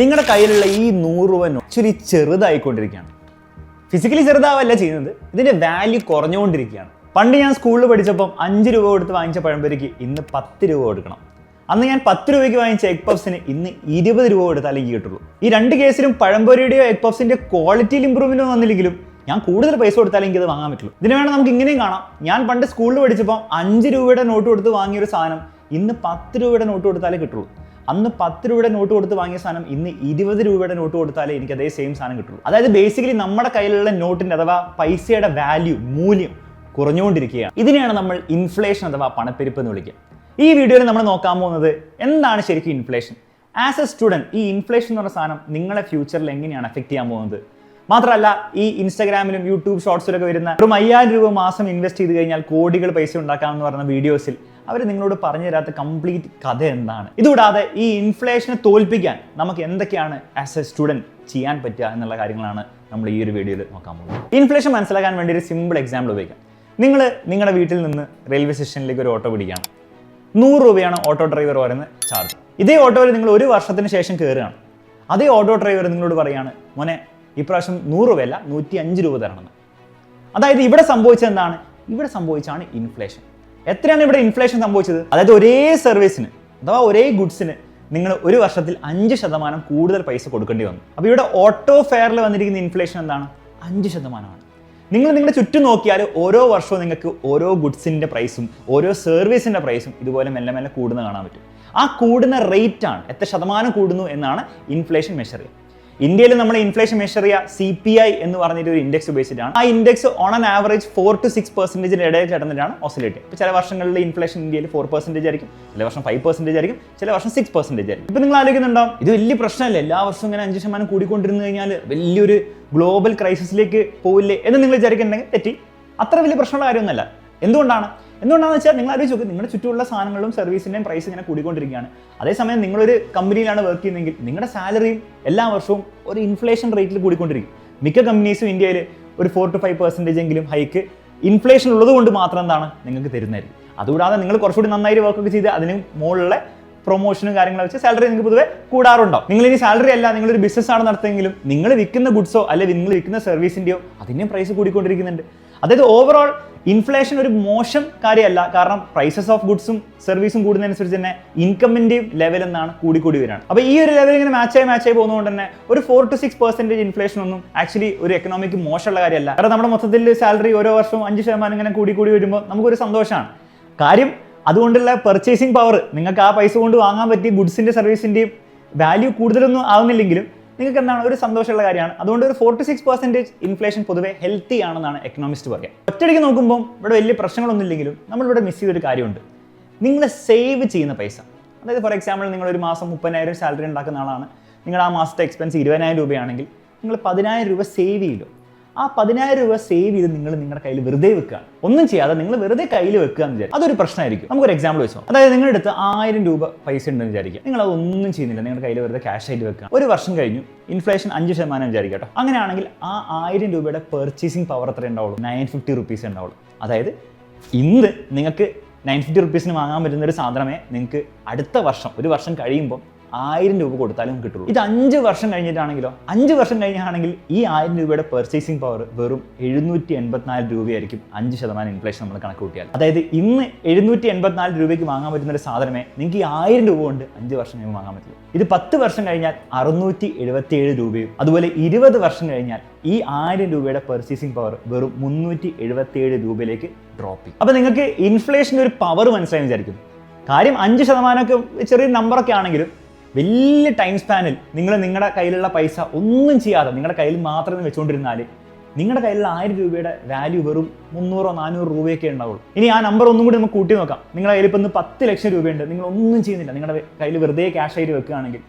നിങ്ങളുടെ കയ്യിലുള്ള ഈ നൂറ് രൂപ ആക്ച്വലി ചെറുതായിക്കൊണ്ടിരിക്കുകയാണ്. ഫിസിക്കലി ചെറുതാവല്ല ചെയ്യുന്നത് ഇതിന്റെ വാല്യൂ കുറഞ്ഞുകൊണ്ടിരിക്കുകയാണ്. പണ്ട് ഞാൻ സ്കൂളിൽ പഠിച്ചപ്പം അഞ്ച് രൂപ കൊടുത്ത് വാങ്ങിച്ച പഴംപൊരിക്ക് ഇന്ന് പത്ത് രൂപ കൊടുക്കണം. അന്ന് ഞാൻ പത്ത് രൂപയ്ക്ക് വാങ്ങിച്ച എഗ് പഫ്സിന് ഇന്ന് ഇരുപത് രൂപ കൊടുത്താൽ എനിക്ക് കിട്ടുള്ളൂ. ഈ രണ്ട് കേസിലും പഴംപൊരിയുടെയോ എഗ് പഫ്സിന്റെ ക്വാളിറ്റിയിൽ ഇമ്പ്രൂവ്മെന്റ് വന്നില്ലെങ്കിലും ഞാൻ കൂടുതൽ പൈസ കൊടുത്താലേ അത് വാങ്ങാൻ പറ്റുള്ളൂ. ഇതിന് വേണം നമുക്ക് ഇങ്ങനെയും കാണാം. ഞാൻ പണ്ട് സ്കൂളിൽ പഠിച്ചപ്പോൾ അഞ്ച് രൂപയുടെ നോട്ട് കൊടുത്ത് വാങ്ങിയൊരു സാധനം ഇന്ന് പത്ത് രൂപയുടെ നോട്ട് കൊടുത്താലേ കിട്ടുള്ളൂ. അന്ന് പത്ത് രൂപയുടെ നോട്ട് കൊടുത്ത് വാങ്ങിയ സാധനം ഇന്ന് ഇരുപത് രൂപയുടെ നോട്ട് കൊടുത്താലേ എനിക്ക് അതേ സെയിം സാധനം കിട്ടുള്ളൂ. അതായത് ബേസിക്കലി നമ്മുടെ കയ്യിലുള്ള നോട്ടിന്റെ അഥവാ പൈസയുടെ വാല്യൂ മൂല്യം കുറഞ്ഞുകൊണ്ടിരിക്കുകയാണ്. ഇതിനെയാണ് നമ്മൾ ഇൻഫ്ലേഷൻ അഥവാ പണപ്പെരുപ്പ് എന്ന് വിളിക്കുക. ഈ വീഡിയോയിൽ നമ്മൾ നോക്കാൻ പോകുന്നത് എന്താണ് ശരിക്കും ഇൻഫ്ലേഷൻ ആസ് എ സ്റ്റുഡന്റ് ഈ ഇൻഫ്ലേഷൻ എന്ന് പറഞ്ഞ സാധനം നിങ്ങളുടെ ഫ്യൂച്ചറിൽ എങ്ങനെയാണ് എഫക്ട് ചെയ്യാൻ പോകുന്നത്? മാത്രമല്ല ഈ ഇൻസ്റ്റാഗ്രാമിലും യൂട്യൂബ് ഷോർട്സിലൊക്കെ വരുന്ന ഒരു അയ്യായിരം രൂപ മാസം ഇൻവെസ്റ്റ് ചെയ്ത് കഴിഞ്ഞാൽ കോടികൾ പൈസ ഉണ്ടാക്കാമെന്ന് പറഞ്ഞ വീഡിയോസിൽ അവർ നിങ്ങളോട് പറഞ്ഞു തരാത്ത കംപ്ലീറ്റ് കഥ എന്താണ്? ഇതുകൂടാതെ ഈ ഇൻഫ്ലേഷനെ തോൽപ്പിക്കാൻ നമുക്ക് എന്തൊക്കെയാണ് ആസ് എ സ്റ്റുഡന്റ് ചെയ്യാൻ പറ്റുക എന്നുള്ള കാര്യങ്ങളാണ് നമ്മൾ ഈ ഒരു വീഡിയോയിൽ നോക്കാൻ പോകുന്നത്. ഇൻഫ്ലേഷൻ മനസ്സിലാക്കാൻ വേണ്ടി ഒരു സിമ്പിൾ എക്സാമ്പിൾ ഉപയോഗിക്കാം. നിങ്ങൾ നിങ്ങളുടെ വീട്ടിൽ നിന്ന് റെയിൽവേ സ്റ്റേഷനിലേക്ക് ഒരു ഓട്ടോ പിടിക്കുകയാണ്. നൂറ് രൂപയാണ് ഓട്ടോ ഡ്രൈവർ പറയുന്ന ചാർജ് ഇതേ ഓട്ടോയിൽ നിങ്ങൾ ഒരു വർഷത്തിന് ശേഷം കയറുകയാണ് അതേ ഓട്ടോ ഡ്രൈവർ നിങ്ങളോട് പറയാണ് മോനെ ഇപ്രാവശ്യം നൂറ് രൂപയല്ല നൂറ്റി അഞ്ച് രൂപ തരണമെന്ന് അതായത് ഇവിടെ സംഭവിച്ചത് എന്താണ്? ഇവിടെ സംഭവിച്ചാണ് ഇൻഫ്ലേഷൻ എത്രയാണ് ഇവിടെ ഇൻഫ്ലേഷൻ സംഭവിച്ചത്? അതായത് ഒരേ സർവീസിന് അഥവാ ഒരേ ഗുഡ്സിന് നിങ്ങൾ ഒരു വർഷത്തിൽ അഞ്ച് ശതമാനം കൂടുതൽ പൈസ കൊടുക്കേണ്ടി വന്നു. അപ്പോൾ ഇവിടെ ഓട്ടോ ഫെയറിൽ വന്നിരിക്കുന്ന ഇൻഫ്ലേഷൻ എന്താണ്? അഞ്ച് ശതമാനമാണ്. നിങ്ങൾ നിങ്ങളുടെ ചുറ്റും നോക്കിയാൽ ഓരോ വർഷവും നിങ്ങൾക്ക് ഓരോ ഗുഡ്സിന്റെ പ്രൈസും ഓരോ സർവീസിന്റെ പ്രൈസും ഇതുപോലെ മെല്ലെ മെല്ലെ കൂടുന്ന കാണാൻ പറ്റും. ആ കൂടുന്ന റേറ്റ് ആണ് എത്ര ശതമാനം കൂടുന്നു എന്നാണ് ഇൻഫ്ലേഷൻ മെഷർ ചെയ്യുക. ഇന്ത്യയിൽ നമ്മൾ ഇൻഫ്ലേഷൻ മെഷർ ചെയ്യുക സി പി ഐ എന്ന് പറഞ്ഞിട്ട് ഒരു ഇൻഡെക്സ് ഉപയോഗിച്ചിട്ടാണ്. ആ index on an average four to six പെർസെന്റേജിന് ഇടയിൽ കിടന്നിട്ടാണ് ഓസിലേറ്റ് ഇപ്പോൾ ചില വർഷങ്ങളിൽ ഇൻഫ്ലേഷൻ ഇന്ത്യയിൽ ഫോർ പെർസെന്റേജ് ആയിരിക്കും ചില വർഷം ഫൈവ് പെർസെന്റേജ് ആയിരിക്കും ചില വർഷം സിക്സ് പെർസെന്റേജ് ആയിരിക്കും. ഇപ്പോൾ നിങ്ങൾ ആലോചിക്കുന്നുണ്ടോ? ഇത് വലിയ പ്രശ്നമല്ല. എല്ലാ വർഷവും ഇങ്ങനെ അഞ്ച് ശതമാനം കൂടിക്കൊണ്ടിരുന്നു കഴിഞ്ഞാൽ വലിയൊരു ഗ്ലോബൽ ക്രൈസിസിലേക്ക് പോവില്ലേ എന്ന് നിങ്ങൾ വിചാരിക്കുന്നുണ്ടെങ്കിൽ തെറ്റി. അത്ര വലിയ പ്രശ്നമുള്ള കാര്യമൊന്നുമല്ല. എന്തുകൊണ്ടാണ്? എന്തുകൊണ്ടാണെന്ന് വെച്ചാൽ നിങ്ങൾ ആലോചിച്ച് നോക്ക് നിങ്ങളുടെ ചുറ്റുമുള്ള സാധനങ്ങളും സർവീസിന്റെയും പ്രൈസ് ഇങ്ങനെ കൂടിക്കൊണ്ടിരിക്കുകയാണ്. അതേസമയം നിങ്ങളൊരു കമ്പനിയിലാണ് വർക്ക് ചെയ്യുന്നതെങ്കിൽ നിങ്ങളുടെ സാലറിയും എല്ലാ വർഷവും ഒരു ഇൻഫ്ലേഷൻ റേറ്റിൽ കൂടിക്കൊണ്ടിരിക്കും. മിക്ക കമ്പനീസും ഇന്ത്യയിൽ ഒരു ഫോർ ടു ഫൈവ് പെർസെന്റേജ് എങ്കിലും ഹൈക്ക് ഇൻഫ്ലേഷൻ ഉള്ളതുകൊണ്ട് മാത്രം എന്താണ്? നിങ്ങൾക്ക് തരുന്നതായിരിക്കും. അതുകൂടാതെ നിങ്ങൾ കുറച്ചുകൂടി നന്നായിട്ട് വർക്കൊക്കെ ചെയ്ത് അതിന് മുകളിലെ പ്രൊമോഷനും കാര്യങ്ങളും വെച്ച് സാലറി നിങ്ങൾക്ക് പൊതുവെ കൂടാറുണ്ടോ? നിങ്ങൾ ഇനി സാലറി അല്ല നിങ്ങളൊരു ബിസിനസ് ആണ് നടത്തുമെങ്കിലും നിങ്ങൾ വിൽക്കുന്ന ഗുഡ്സോ അല്ലെങ്കിൽ നിങ്ങൾ വിൽക്കുന്ന സർവീസിന്റെയോ അതിന്റെയും പ്രൈസ് കൂടിക്കൊണ്ടിരിക്കുന്നുണ്ട്. അതായത് ഓവറോൾ ഇൻഫ്ലേഷൻ ഒരു മോശം കാര്യമല്ല. കാരണം പ്രൈസസ് ഓഫ് ഗുഡ്സും സർവീസും കൂടുന്നതനുസരിച്ച് തന്നെ ഇൻകമിന്റെയും ലെവൽ എന്നാണ് കൂടിക്കൂടി വരികയാണ് അപ്പോൾ ഈ ഒരു ലെവൽ ഇങ്ങനെ മാച്ചായി മാച്ചായി പോകുന്നതുകൊണ്ട് തന്നെ ഒരു four to six percentage inflation ഒന്നും ആക്ച്വലി ഒരു എക്കണോമിക്ക് മോശമുള്ള കാര്യമല്ല. കാരണം നമ്മുടെ മൊത്തത്തിൽ സാലറി ഓരോ വർഷവും അഞ്ച് ശതമാനം ഇങ്ങനെ കൂടി കൂടി വരുമ്പോൾ നമുക്കൊരു സന്തോഷമാണ്. കാര്യം അതുകൊണ്ടുള്ള പെർച്ചേസിങ് പവർ നിങ്ങൾക്ക് ആ പൈസ കൊണ്ട് വാങ്ങാൻ പറ്റിയ ഗുഡ്സിന്റെ സർവീസിന്റെയും വാല്യൂ കൂടുതലൊന്നും ആവുന്നില്ലെങ്കിലും നിങ്ങൾക്ക് എന്താണ് ഒരു സന്തോഷമുള്ള കാര്യമാണ്. അതുകൊണ്ട് ഒരു four to six percentage inflation പൊതുവെ ഹെൽത്തി ആണെന്നാണ് എക്കണോമിസ്റ്റ് പറയുക. ഒറ്റയ്ക്ക് നോക്കുമ്പോൾ ഇവിടെ വലിയ പ്രശ്നങ്ങളൊന്നും ഇല്ലെങ്കിലും നമ്മളിവിടെ മിസ് ചെയ്തൊരു കാര്യമുണ്ട്. നിങ്ങൾ സേവ് ചെയ്യുന്ന പൈസ. അതായത് ഫോർ എക്സാമ്പിൾ നിങ്ങൾ ഒരു മാസം മുപ്പതിനായിരം സാലറി ഉണ്ടാക്കുന്ന ആളാണ്. നിങ്ങൾ ആ മാസത്തെ എക്സ്പെൻസ് ഇരുപതിനായിരം രൂപയാണെങ്കിൽ നിങ്ങൾ പതിനായിരം രൂപ സേവ് ചെയ്യില്ലോ ആ പതിനായിരം രൂപ സേവ് ചെയ്ത് നിങ്ങൾ നിങ്ങളുടെ കയ്യിൽ വെറുതെ വെക്കുക. ഒന്നും ചെയ്യാതെ നിങ്ങൾ വെറുതെ കയ്യിൽ വെക്കുക എന്ന് വിചാരിക്കും. അതൊരു പ്രശ്നമായിരിക്കും. നമുക്കൊരു എക്സാമ്പിൾ വെച്ചോ അതായത് നിങ്ങളുടെ അടുത്ത് ആയിരം രൂപ പൈസ ഉണ്ടെന്ന് വിചാരിക്കുക. നിങ്ങൾ അതൊന്നും ചെയ്യുന്നില്ല. നിങ്ങളുടെ കയ്യിൽ വെറുതെ ക്യാഷ് ആയിട്ട് വെക്കുക. ഒരു വർഷം കഴിഞ്ഞു. ഇൻഫ്ലേഷൻ അഞ്ച് ശതമാനം വിചാരിക്കുക അങ്ങനെയാണെങ്കിൽ ആ ആയിരം രൂപയുടെ പെർച്ചേസിംഗ് പവർ എത്ര ഉണ്ടാവുള്ളൂ? നയൻ ഫിഫ്റ്റി റുപ്പീസ് ഉണ്ടാവുള്ളൂ. അതായത് ഇന്ന് നിങ്ങൾക്ക് നയൻ ഫിഫ്റ്റി റുപ്പീസിന് വാങ്ങാൻ പറ്റുന്ന ഒരു സാധനമേ നിങ്ങൾക്ക് അടുത്ത വർഷം ഒരു വർഷം കഴിയുമ്പോൾ ആയിരം രൂപ കൊടുത്താലും കിട്ടുള്ളൂ. ഇത് അഞ്ച് വർഷം കഴിഞ്ഞിട്ടാണെങ്കിലോ? അഞ്ച് വർഷം കഴിഞ്ഞാണെങ്കിൽ ഈ ആയിരം രൂപയുടെ പെർച്ചേസിംഗ് പവർ വെറും എഴുന്നൂറ്റി എൺപത്തിനാല് രൂപയായിരിക്കും അഞ്ച് ശതമാനം ഇൻഫ്ലേഷൻ നമ്മൾ കണക്ക് കൂട്ടിയാൽ. അതായത് ഇന്ന് എഴുന്നൂറ്റി എൺപത്തിനാല് രൂപയ്ക്ക് വാങ്ങാൻ പറ്റുന്ന ഒരു സാധനമേ നിങ്ങൾക്ക് ഈ ആയിരം രൂപ കൊണ്ട് അഞ്ച് വർഷം കഴിയുമ്പോൾ വാങ്ങാൻ പറ്റുള്ളൂ. ഇത് പത്ത് വർഷം കഴിഞ്ഞാൽ അറുന്നൂറ്റി എഴുപത്തിയേഴ് രൂപയും അതുപോലെ ഇരുപത് വർഷം കഴിഞ്ഞാൽ ഈ ആയിരം രൂപയുടെ പെർച്ചേസിംഗ് പവർ വെറും മുന്നൂറ്റി എഴുപത്തിയേഴ് രൂപയിലേക്ക് ഡ്രോപ്പ് ചെയ്യും. അപ്പോൾ നിങ്ങൾക്ക് ഇൻഫ്ലേഷന്റെ ഒരു പവർ മനസ്സിലായി വിചാരിക്കും കാര്യം അഞ്ച് ശതമാനമൊക്കെ ചെറിയ നമ്പറൊക്കെ ആണെങ്കിലും വലിയ ടൈം സ്പാനിൽ നിങ്ങൾ നിങ്ങളുടെ കയ്യിലുള്ള പൈസ ഒന്നും ചെയ്യാതെ നിങ്ങളുടെ കയ്യിൽ മാത്രം വെച്ചുകൊണ്ടിരുന്നാൽ നിങ്ങളുടെ കയ്യിലുള്ള ആയിരം രൂപയുടെ വാല്യൂ വെറും മുന്നൂറോ നാനൂറ് രൂപയൊക്കെ ഉണ്ടാവുള്ളൂ. ഇനി ആ നമ്പർ ഒന്നും കൂടി നമുക്ക് കൂട്ടി നോക്കാം. നിങ്ങളുടെ കയ്യിൽ ഇപ്പം ഇന്ന് പത്ത് ലക്ഷം രൂപയുണ്ട്. നിങ്ങൾ ഒന്നും ചെയ്യുന്നില്ല. നിങ്ങളുടെ കയ്യിൽ വെറുതെ ക്യാഷ് ആയിട്ട് വെക്കുകയാണെങ്കിൽ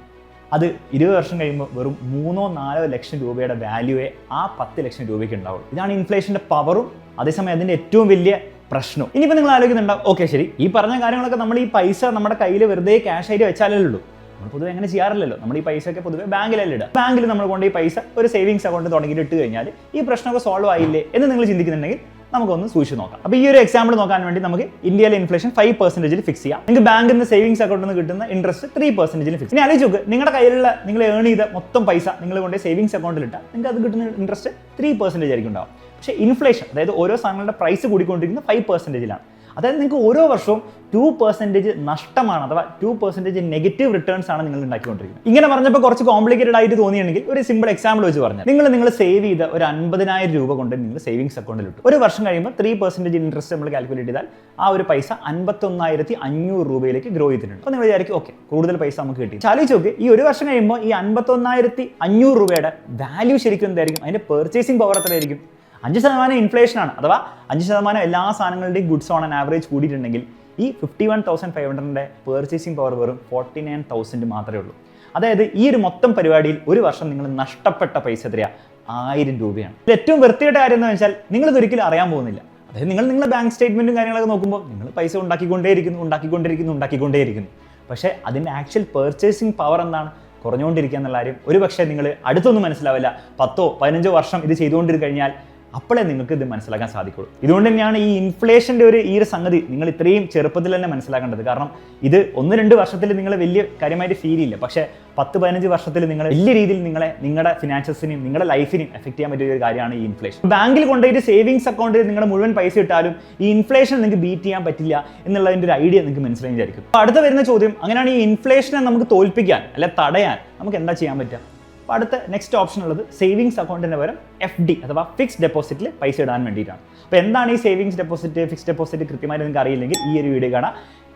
അത് ഇരുപത് വർഷം കഴിയുമ്പോൾ വെറും മൂന്നോ നാലോ ലക്ഷം രൂപയുടെ വാല്യൂവേ ആ പത്ത് ലക്ഷം രൂപയ്ക്ക് ഉണ്ടാവുള്ളൂ. ഇതാണ് ഇൻഫ്ലേഷന്റെ പവറും അതേസമയം അതിന്റെ ഏറ്റവും വലിയ പ്രശ്നം ഇനിയിപ്പോൾ നിങ്ങൾ ആലോചിക്കുന്നുണ്ടാവും. ഓക്കെ ശരി. ഈ പറഞ്ഞ കാര്യങ്ങളൊക്കെ നമ്മൾ ഈ പൈസ നമ്മുടെ കയ്യിൽ വെറുതെ ക്യാഷ് ആയിട്ട് വെച്ചാലേ ഉള്ളൂ. നമ്മൾ പൊതുവെ അങ്ങനെ ചെയ്യാറില്ലല്ലോ. നമ്മൾ ഈ പൈസ ഒക്കെ പൊതുവെ ബാങ്കിലല്ലേ ഇടുക. ബാങ്കിൽ നമ്മൾ കൊണ്ട് ഈ പൈസ ഒരു സേവിങ്സ് അക്കൗണ്ട് തുടങ്ങിയിട്ട് ഇട്ട് കഴിഞ്ഞാൽ ഈ പ്രശ്നമൊക്കെ സോൾവ് ആയില്ലേ എന്ന് നിങ്ങൾ ചിന്തിക്കുന്നുണ്ടെങ്കിൽ നമുക്കൊന്ന് സൂക്ഷിച്ച് നോക്കാം. അപ്പോൾ ഈ ഒരു എക്സാമ്പിൾ നോക്കാൻ വേണ്ടി നമുക്ക് ഇന്ത്യയിലെ ഇൻഫ്ലേഷൻ ഫൈവ് പെർസെന്റേജിൽ ഫിക്സ് ചെയ്യാം. നിങ്ങൾക്ക് ബാങ്കിൽ നിന്ന് സേവിങ്സ് അക്കൗണ്ടിൽ നിന്ന് കിട്ടുന്ന ഇൻട്രസ്റ്റ് ത്രീ പെർസെന്റേജിൽ ഫിക്സ് ഇനി ആലോചിച്ച് നോക്ക് നിങ്ങളുടെ കയ്യിലുള്ള നിങ്ങൾ ഏൺ ചെയ്ത മൊത്തം പൈസ നിങ്ങൾ കൊണ്ട് സേവിങ്സ് അക്കൗണ്ടിൽ ഇട്ടാൽ നിങ്ങൾക്ക് അത് കിട്ടുന്ന ഇൻട്രസ്റ്റ് ത്രീ പെർസെന്റേജ് ആയിരിക്കും ഉണ്ടാവും പക്ഷേ ഇൻഫ്ലേഷൻ അതായത് ഓരോ സാധനങ്ങളുടെ പ്രൈസ് കൂടിക്കൊണ്ടിരിക്കുന്ന ഫൈവ് പെർസെന്റേജിലാണ് അതായത് നിങ്ങൾക്ക് ഓരോ വർഷവും ടു പെർസെന്റേജ് നഷ്ടമാണ് അഥവാ ടു പെർസെന്റേജ് നെഗറ്റീവ് റിട്ടേൺസ് ആണ് നിങ്ങൾ ഉണ്ടാക്കിക്കൊണ്ടിരിക്കുന്നത്. ഇങ്ങനെ പറഞ്ഞപ്പോൾ കുറച്ച് കോംപ്ലിക്കേറ്റഡ് ആയിട്ട് തോന്നിയെങ്കിൽ ഒരു സിമ്പിൾ എക്സാമ്പിൾ വെച്ച് പറഞ്ഞു നിങ്ങൾ നിങ്ങൾ സേവ് ചെയ്ത ഒരു അൻപതിനായിരം രൂപ കൊണ്ട് നിങ്ങൾ സേവിങ്സ് അക്കൗണ്ടിൽ ഇട്ടു. ഒരു വർഷം കഴിയുമ്പോൾ ത്രീ പെർസെന്റേജ് ഇൻട്രസ്റ്റ് നമ്മൾ കാൽക്കുലേറ്റ് ചെയ്താൽ ആ ഒരു പൈസ അൻപത്തൊന്നായിരത്തി അഞ്ഞൂറ് രൂപയിലേക്ക് ഗ്രോ ചെയ്തിട്ടുണ്ട്. അപ്പോൾ നിങ്ങൾ വിചാരിക്കും ഓക്കെ കൂടുതൽ പൈസ നമുക്ക് കിട്ടി. ചാലിച്ച് നോക്ക് ഈ ഒരു വർഷം കഴിയുമ്പോൾ ഈ അൻപത്തൊന്നായിരത്തി അഞ്ഞൂറ് രൂപയുടെ വാല്യൂ ശരിക്കും എന്തായിരിക്കും? അതിന്റെ പെർച്ചേസിംഗ് പവർ എത്രയായിരിക്കും? അഞ്ച് ശതമാനം ഇൻഫ്ലേഷൻ ആണ്. അഥവാ അഞ്ച് ശതമാനം എല്ലാ സാധനങ്ങളുടെയും ഗുഡ്സ് ഓൺ ആൻ ആവറേജ് കൂടിയിട്ടുണ്ടെങ്കിൽ ഈ ഫിഫ്റ്റി വൺ തൗസൻഡ് ഫൈവ് ഹൺഡ്രഡിന്റെ പെർച്ചേസിംഗ് പവർ വെറും ഫോർട്ടി നയൻ തൗസൻഡ് മാത്രമേ ഉള്ളൂ. അതായത് ഈ ഒരു മൊത്തം പരിപാടിയിൽ ഒരു വർഷം നിങ്ങൾ നഷ്ടപ്പെട്ട പൈസ എത്രയാ? ആയിരം രൂപയാണ്. ഇത് ഏറ്റവും വൃത്തിയുടെ കാര്യം എന്ന് വെച്ചാൽ നിങ്ങൾ ഇതൊരിക്കലും അറിയാൻ പോകുന്നില്ല. അതായത് നിങ്ങൾ നിങ്ങളുടെ ബാങ്ക് സ്റ്റേറ്റ്മെന്റും കാര്യങ്ങളൊക്കെ നോക്കുമ്പോൾ നിങ്ങൾ പൈസ ഉണ്ടാക്കിക്കൊണ്ടേയിരിക്കുന്നു ഉണ്ടാക്കിക്കൊണ്ടിരിക്കുന്നു ഉണ്ടാക്കിക്കൊണ്ടേയിരിക്കുന്നു. പക്ഷേ അതിന്റെ ആക്ച്വൽ പെർച്ചേസിംഗ് പവർ എന്താണ്? കുറഞ്ഞുകൊണ്ടിരിക്കുക എന്നുള്ള കാര്യം ഒരു പക്ഷേ നിങ്ങൾ അടുത്തൊന്നും മനസ്സിലാവില്ല. പത്തോ പതിനഞ്ചോ വർഷം ഇത് ചെയ്തുകൊണ്ടിരിക്കും കഴിഞ്ഞാൽ അപ്പോഴേ നിങ്ങൾക്ക് ഇത് മനസ്സിലാക്കാൻ സാധിക്കുള്ളൂ. ഇതുകൊണ്ട് തന്നെയാണ് ഈ ഇൻഫ്ലേഷന്റെ ഒരു ഈ ഒരു സംഗതി നിങ്ങൾ ഇത്രയും ചെറുപ്പത്തിൽ തന്നെ മനസ്സിലാക്കേണ്ടത്. കാരണം ഇത് ഒന്ന് രണ്ട് വർഷത്തിൽ നിങ്ങൾ വലിയ കാര്യമായിട്ട് ഫീൽ ചെയ്യില്ല. പക്ഷേ പത്ത് പതിനഞ്ച് വർഷത്തിൽ നിങ്ങൾ വലിയ രീതിയിൽ നിങ്ങളെ നിങ്ങളുടെ ഫിനാൻഷ്യസിനെയും നിങ്ങളുടെ ലൈഫിനെയും എഫക്ട് ചെയ്യാൻ പറ്റിയ ഒരു കാര്യമാണ് ഈ ഇൻഫ്ലേഷൻ ബാങ്കിൽ കൊണ്ടുപോയിട്ട് സേവിങ്സ് അക്കൗണ്ടിൽ നിങ്ങളുടെ മുഴുവൻ പൈസ ഇട്ടാലും ഈ ഇൻഫ്ലേഷൻ നിങ്ങൾക്ക് ബീറ്റ് ചെയ്യാൻ പറ്റില്ല എന്നുള്ളതിന്റെ ഒരു ഐഡിയ നിങ്ങൾക്ക് മനസ്സിലായി വിചാരിക്കും. അപ്പോൾ അടുത്ത വരുന്ന ചോദ്യം അങ്ങനെയാണ് ഈ ഇൻഫ്ലേഷനെ നമുക്ക് തോൽപ്പിക്കാൻ അല്ലെ തടയാൻ നമുക്ക് എന്താ ചെയ്യാൻ പറ്റുക? അപ്പോൾ അടുത്ത നെക്സ്റ്റ് ഓപ്ഷൻ ഉള്ളത് സേവിങ്സ് അക്കൗണ്ടിന് പകരം എഫ് ഡി അഥവാ ഫിക്സ് ഡെപ്പോസിറ്റിൽ പൈസ ഇടാൻ വേണ്ടിയിട്ടാണ്. അപ്പോൾ എന്താണ് ഈ സേവിങ്സ് ഡെപ്പോസിറ്റ് ഫിക്സ്ഡ് ഡെപ്പോസിറ്റ് കൃത്യമായിട്ട് നിങ്ങൾക്ക് അറിയില്ലെങ്കിൽ ഈ ഒരു വീഡിയോ കാണാം.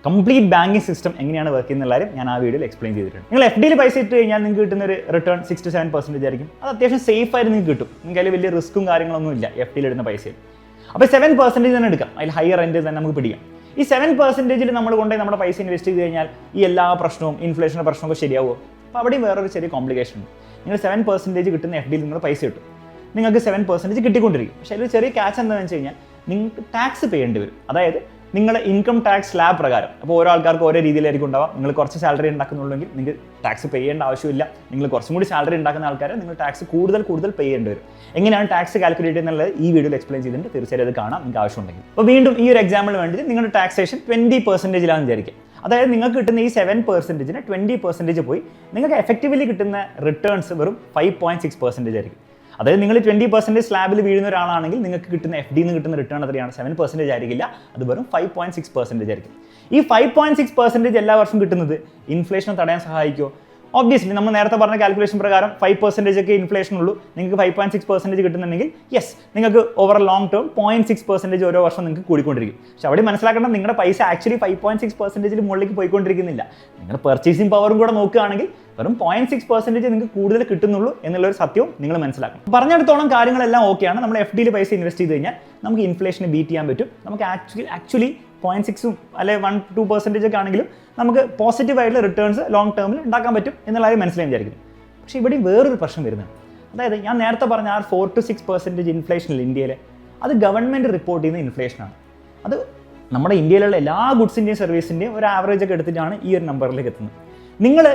കംപ്ലീറ്റ് ബാങ്കിങ് സിസ്റ്റം എങ്ങനെയാണ് വർക്ക് ചെയ്യുന്ന കാര്യം ഞാൻ ആ വീഡിയോയിൽ എക്സ്പ്ലെയിൻ ചെയ്തിട്ടുണ്ട്. നിങ്ങൾ എഫ് ഡിയിൽ പൈസ ഇട്ട് കഴിഞ്ഞാൽ നിങ്ങൾക്ക് കിട്ടുന്ന ഒരു return six to seven percentage ആയിരിക്കും അത് അത്യാവശ്യം സേഫ് ആയിട്ട് നിങ്ങൾക്ക് കിട്ടും. നിങ്ങൾക്ക് അതിൽ വലിയ റിസ്ക്കും കാര്യങ്ങളൊന്നും ഇല്ല എഫ് ഡിയിൽ ഇടുന്ന പൈസയിൽ. അപ്പോൾ സെവൻ പെർസെന്റേജ് തന്നെ എടുക്കാം. അതിൽ ഹയർ റെന്റ് തന്നെ നമുക്ക് പിടിക്കാം. ഈ സെവൻ പെർസെന്റേജിൽ നമ്മൾ കൊണ്ടുപോയി നമ്മുടെ പൈസ ഇൻവെസ്റ്റ് ചെയ്ത് കഴിഞ്ഞാൽ ഈ എല്ലാ പ്രശ്നവും ഇൻഫ്ലേഷന്റെ പ്രശ്നമൊക്കെ ശരിയാവുമോ? അപ്പോൾ അവിടെയും വേറൊരു ചെറിയ കോംപ്ലിക്കേഷൻ ഉണ്ട്. നിങ്ങൾ സെവൻ പെർസെന്റേജ് കിട്ടുന്ന എഫ് ഡിയിൽ നിങ്ങൾ പൈസ കിട്ടും. നിങ്ങൾക്ക് സെവൻ പെർസെന്റേജ് കിട്ടിക്കൊണ്ടിരിക്കും. പക്ഷേ അതിൽ ചെറിയ ക്യാച്ച് എന്താണെന്ന് വെച്ച് കഴിഞ്ഞാൽ നിങ്ങൾക്ക് ടാക്സ് ചെയ്യേണ്ടി വരും. അതായത് നിങ്ങളുടെ ഇൻകം ടാക്സ് സ്ലാബ് പ്രകാരം അപ്പോൾ ഓരോ ആൾക്കാർക്ക് ഓരോ രീതിയിലായിരിക്കും ഉണ്ടാവാം നിങ്ങൾ കുറച്ച് സാലറി ഉണ്ടാക്കുന്നുള്ളെങ്കിൽ നിങ്ങൾക്ക് ടാക്സ് പേ ചെയ്യേണ്ട ആവശ്യമില്ല. നിങ്ങൾ കുറച്ചും കൂടി സാലറി ഉണ്ടാക്കുന്ന ആൾക്കാരെ നിങ്ങൾ ടാക്സ് കൂടുതൽ കൂടുതൽ പേ ചെയ്യേണ്ടി വരും. എങ്ങനെയാണ് ടാക്സ് കാൽക്കുലേറ്റ് എന്നുള്ളത് ഈ വീഡിയോയിൽ എക്സ്പ്ലെയിൻ ചെയ്തിട്ടുണ്ട്. തീർച്ചയായും അത് കാണാം. നിങ്ങൾക്ക് ആവശ്യമുണ്ടെങ്കിൽ. അപ്പോൾ വീണ്ടും ഈ ഒരു എക്സാമ്പിൾ വേണ്ടി നിങ്ങളുടെ ടാക്സേഷൻ ട്വന്റി പെർസെന്റേജിലാണെന്ന് വിചാരിക്കുക. അതായത് നിങ്ങൾക്ക് കിട്ടുന്ന ഈ സെവൻ പെർസെന്റേജിന് ട്വന്റി പെർസെന്റേജ് പോയി. നിങ്ങൾക്ക് എഫക്റ്റീവ്ലി കിട്ടുന്ന റിട്ടേൺസ് വെറും ഫൈവ് പോയിന്റ് സിക്സ് പെർസെന്റേജ് ആയിരിക്കും. അതായത് നിങ്ങൾ ട്വന്റി പെർസെന്റേജ് സ്ലാബിൽ വീഴുന്ന ഒരാളാണെങ്കിൽ നിങ്ങൾക്ക് കിട്ടുന്ന എഫ് ഡിന്ന് കിട്ടുന്ന റിട്ടേൺ എത്രയാണ് സെവൻ പെർസെന്റേജ് ആയിരിക്കില്ല. അത് വെറും ഫൈവ് പോയിന്റ് സിക്സ് പെർസെന്റേജ് ആയിരിക്കും. ഈ ഫൈവ് പോയിന്റ് സിക്സ് പെർസെന്റേജ് എല്ലാ വർഷവും കിട്ടുന്നത് ഇൻഫ്ലേഷൻ തടയാൻ സഹായിക്കുമോ ഒബ്വിയസ്ലി നമ്മൾ നേരത്തെ പറഞ്ഞ കാൽക്കുലേഷൻ പ്രകാരം ഫൈവ് പെർസെന്റേജ് ഒക്കെ ഇൻഫ്ലേഷൻ ഉള്ളൂ. നിങ്ങൾക്ക് ഫൈവ് പോയിന്റ് സിക്സ് പെർസെന്റേജ് കിട്ടുന്നുണ്ടെങ്കിൽ യെസ് നിങ്ങൾക്ക് over long term point six percentage ഓരോ വർഷം നിങ്ങൾക്ക് കൂടിക്കൊണ്ടിരിക്കും. പക്ഷെ അവിടെ മനസ്സിലാക്കേണ്ടത് നിങ്ങളുടെ പൈസ ആക്ച്വലി ഫൈവ് പോയിന്റ് സിക്സ് പെർസെന്റേജിൽ മുകളിലേക്ക് പോയിക്കൊണ്ടിരിക്കുന്നില്ല. നിങ്ങളുടെ പർച്ചേസിംഗ് പവറും കൂടെ നോക്കുകയാണെങ്കിൽ വെറും പോയിന്റ് സിക്സ് പെർസെന്റേജ് നിങ്ങൾക്ക് കൂടുതൽ കിട്ടുന്നുള്ളൂ എന്നുള്ള ഒരു സത്യവും നിങ്ങൾ മനസ്സിലാക്കണം. പറഞ്ഞിടത്തോളം കാര്യങ്ങളെല്ലാം ഓക്കെയാണ് നമ്മൾ എഫ് ഡിയിൽ പൈസ ഇൻവെസ്റ്റ് ചെയ്ത് കഴിഞ്ഞാൽ നമുക്ക് ഇൻഫ്ലേഷനെ ബീറ്റ് ചെയ്യാൻ പറ്റും. നമുക്ക് ആക്ച്വലി ആക്ച്വലി പോയിന്റ് സിക്സും അല്ലെ വൺ ടു പെർസെന്റേജ് ഒക്കെ ആണെങ്കിലും നമുക്ക് പോസിറ്റീവായിട്ടുള്ള റിട്ടേൺസ് ലോങ് ടേമിൽ ഉണ്ടാക്കാൻ പറ്റും എന്നുള്ള കാര്യം മനസ്സിലായി വിചാരിക്കുന്നു. പക്ഷേ ഇവിടെ വേറൊരു പ്രശ്നം വരുന്നത് അതായത് ഞാൻ നേരത്തെ പറഞ്ഞ ആ ഫോർ ടു സിക്സ് പെർസെന്റേജ് ഇൻഫ്ലേഷനിൽ ഇന്ത്യയിലെ അത് ഗവൺമെന്റ് റിപ്പോർട്ട് ചെയ്യുന്ന ഇൻഫ്ലേഷനാണ് അത് നമ്മുടെ ഇന്ത്യയിലുള്ള എല്ലാ ഗുഡ്സിന്റെയും സർവീസിന്റെയും ഒരു ആവറേജ് ഒക്കെ എടുത്തിട്ടാണ് ഈ ഒരു നമ്പറിലേക്ക് എത്തുന്നത്. നിങ്ങൾ